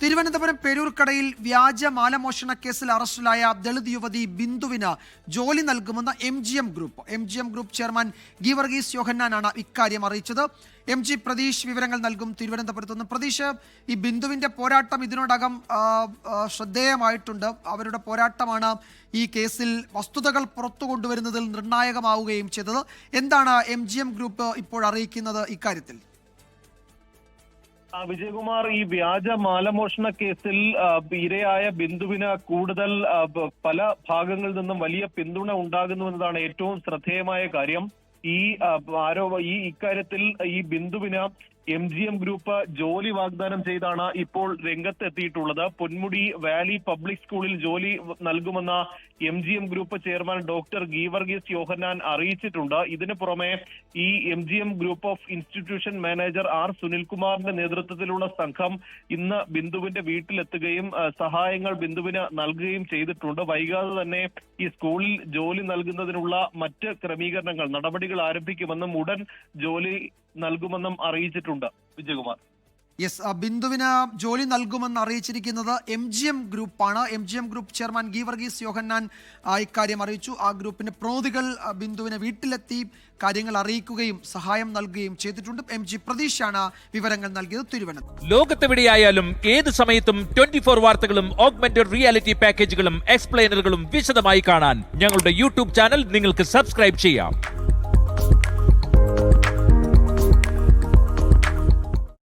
തിരുവനന്തപുരം പേരൂർക്കടയിൽ വ്യാജ മാലമോഷണ കേസിൽ അറസ്റ്റിലായ ദളിത് യുവതി ബിന്ദുവിന് ജോലി നൽകുമെന്ന M G M group. M G M group chairman Geevarghese യോഹന്നാനാണ് ഇക്കാര്യം അറിയിച്ചത്. എം ജി പ്രതീഷ് വിവരങ്ങൾ നൽകും തിരുവനന്തപുരത്ത് നിന്ന്. പ്രതീഷ് ഈ ബിന്ദുവിന്റെ പോരാട്ടം ഇതിനോടകം ശ്രദ്ധേയമായിട്ടുണ്ട്. അവരുടെ പോരാട്ടമാണ് ഈ കേസിൽ വസ്തുതകൾ പുറത്തു കൊണ്ടുവരുന്നതിൽ നിർണായകമാവുകയും ചെയ്തത്. എന്താണ് എം ഗ്രൂപ്പ് ഇപ്പോൾ അറിയിക്കുന്നത് ഇക്കാര്യത്തിൽ? വിജയകുമാർ ഈ വ്യാജ മാലമോഷണ കേസിൽ ഇരയായ ബിന്ദുവിന് കൂടുതൽ പല ഭാഗങ്ങളിൽ നിന്നും വലിയ പിന്തുണ ഉണ്ടാകുന്നുവെന്നതാണ് ഏറ്റവും ശ്രദ്ധേയമായ കാര്യം. ഈ ആരോപ ആരോ ഈ ഇക്കാര്യത്തിൽ ഈ ബിന്ദുവിന് എം ജി എം ഗ്രൂപ്പ് ജോലി വാഗ്ദാനം ചെയ്താണ് ഇപ്പോൾ രംഗത്തെത്തിയിട്ടുള്ളത്. പൊന്മുടി വാലി പബ്ലിക് സ്കൂളിൽ ജോലി നൽകുമെന്ന M G M group chairman doctor Geevarghese Yohannan അറിയിച്ചിട്ടുണ്ട്. ഇതിനു പുറമെ ഈ M G M group of institution manager R സുനിൽകുമാറിന്റെ നേതൃത്വത്തിലുള്ള സംഘം ഇന്ന് ബിന്ദുവിന്റെ വീട്ടിലെത്തുകയും സഹായങ്ങൾ ബിന്ദുവിന് നൽകുകയും ചെയ്തിട്ടുണ്ട്. വൈകാതെ തന്നെ ഈ സ്കൂളിൽ ജോലി നൽകുന്നതിനുള്ള മറ്റ് ക്രമീകരണങ്ങൾ നടപടികൾ ആരംഭിക്കുമെന്നും ഉടൻ ജോലി നൽകുമെന്നും അറിയിച്ചിട്ടുണ്ട്. വിജയകുമാർ. യെസ് ആ, ബിന്ദുവിന് ജോലി നൽകുമെന്ന് അറിയിച്ചിരിക്കുന്നത് എം ജി എം ഗ്രൂപ്പാണ് M G M group chairman Geevarghese Yohannan ഇക്കാര്യം അറിയിച്ചു. ആ ഗ്രൂപ്പിന്റെ പ്രതിനിധികൾ ബിന്ദുവിനെ വീട്ടിലെത്തി കാര്യങ്ങൾ അറിയിക്കുകയും സഹായം നൽകുകയും ചെയ്തിട്ടുണ്ട്. എം ജി പ്രതീഷാണ് വിവരങ്ങൾ നൽകിയത് തിരുവനന്തപുരം. ലോകത്തെവിടെയായാലും ഏത് സമയത്തും ട്വന്റി ഫോർ വാർത്തകളും ഓഗ്മെന്റഡ് റിയാലിറ്റി പാക്കേജുകളും എക്സ്പ്ലെയിനറുകളും വിശദമായി കാണാൻ ഞങ്ങളുടെ യൂട്യൂബ് ചാനൽ നിങ്ങൾക്ക് സബ്സ്ക്രൈബ് ചെയ്യാം.